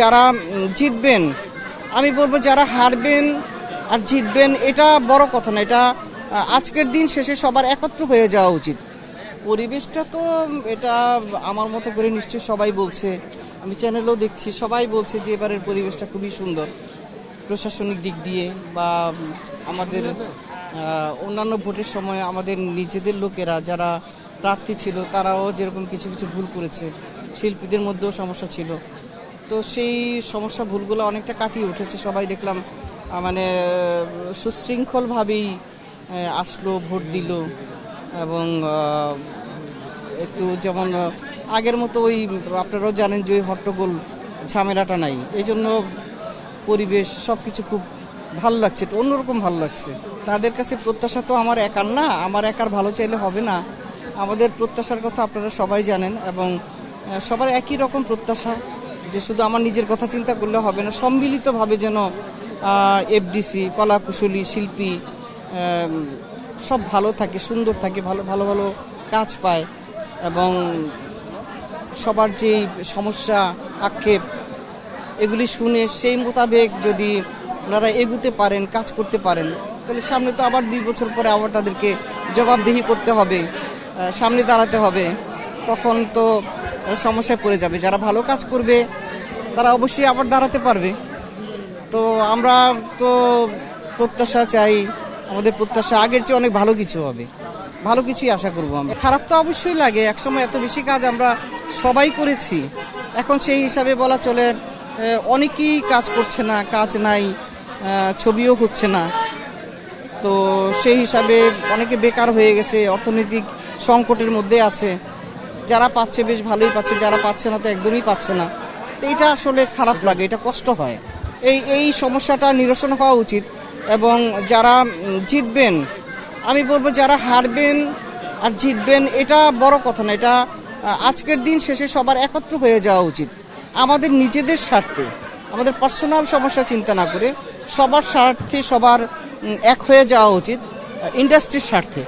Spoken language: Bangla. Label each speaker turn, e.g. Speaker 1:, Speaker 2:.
Speaker 1: যারা জিতবেন, আমি বলব যারা হারবেন আর জিতবেন, এটা বড় কথা না, এটা আজকের দিন শেষে সবার একত্র হয়ে যাওয়া উচিত। পরিবেশটা তো, এটা আমার মতো করে নিশ্চয়ই সবাই বলছে, আমি চ্যানেলেও দেখছি, সবাই বলছে যে এবারের পরিবেশটা খুবই সুন্দর। প্রশাসনিক দিক দিয়ে বা আমাদের অন্যান্য ভোটের সময় আমাদের নিজেদের লোকেরা যারা প্রার্থী ছিল, তারাও যেরকম কিছু কিছু ভুল করেছে, শিল্পীদের মধ্যেও সমস্যা ছিল। তো সেই সমস্যা ভুলগুলো অনেকটা কাটিয়ে উঠেছে। সবাই দেখলাম মানে সুশৃঙ্খলভাবেই আসলো, ভোট দিল এবং একটু যেমন আগের মতো ওই, আপনারাও জানেন যে ওই হট্টগোল ঝামেলাটা নাই। এই জন্য পরিবেশ সব কিছু খুব ভালো লাগছে, অন্যরকম ভালো লাগছে। তাদের কাছে প্রত্যাশা তো আমার একার না, আমার একার ভালো চাইলে হবে না। আমাদের প্রত্যাশার কথা আপনারা সবাই জানেন এবং সবার একই রকম প্রত্যাশা। যে শুধু আমার নিজের কথা চিন্তা করলে হবে না, সম্মিলিতভাবে যেন এফডিসি কলা কুশলী শিল্পী সব ভালো থাকে, সুন্দর থাকে, ভালো ভালো ভালো কাজ পায় এবং সবার যেই সমস্যা, আক্ষেপ, এগুলি শুনে সেই মোতাবেক যদি ওনারা এগুতে পারেন, কাজ করতে পারেন, তাহলে সামনে তো আবার দুই বছর পরে আবার তাদেরকে জবাবদিহি করতে হবে সামনে দাঁড়াতে হবে। তখন তো সমস্যায় পড়ে যাবে। যারা ভালো কাজ করবে, তারা অবশ্যই আবার দাঁড়াতে পারবে। তো আমরা তো প্রত্যাশা চাই, আমাদের প্রত্যাশা আগের চেয়ে অনেক ভালো কিছু হবে। ভালো কিছুই আশা করব আমরা। খারাপ তো অবশ্যই লাগে, একসময় এত বেশি কাজ আমরা সবাই করেছি। এখন সেই হিসাবে বলা চলে অনেকেই কাজ করছে না, কাজ নাই ছবিও হচ্ছে না। তো সেই হিসাবে অনেকে বেকার হয়ে গেছে, অর্থনৈতিক সংকটের মধ্যে আছে। যারা পাচ্ছে বেশ ভালোই পাচ্ছে, যারা পাচ্ছে না তো একদমই পাচ্ছে না। তো এটা আসলে খারাপ লাগে, এটা কষ্ট হয়। এই এই সমস্যাটা নিরসন হওয়া উচিত এবং যারা জিতবেন, আমি বলব যারা হারবেন আর জিতবেন, এটা বড় কথা না, এটা আজকের দিন শেষে সবার একত্র হয়ে যাওয়া উচিত। আমাদের নিজেদের স্বার্থে, আমাদের পার্সোনাল সমস্যা চিন্তা না করে সবার স্বার্থে সবার এক হয়ে যাওয়া উচিত ইন্ডাস্ট্রির স্বার্থে।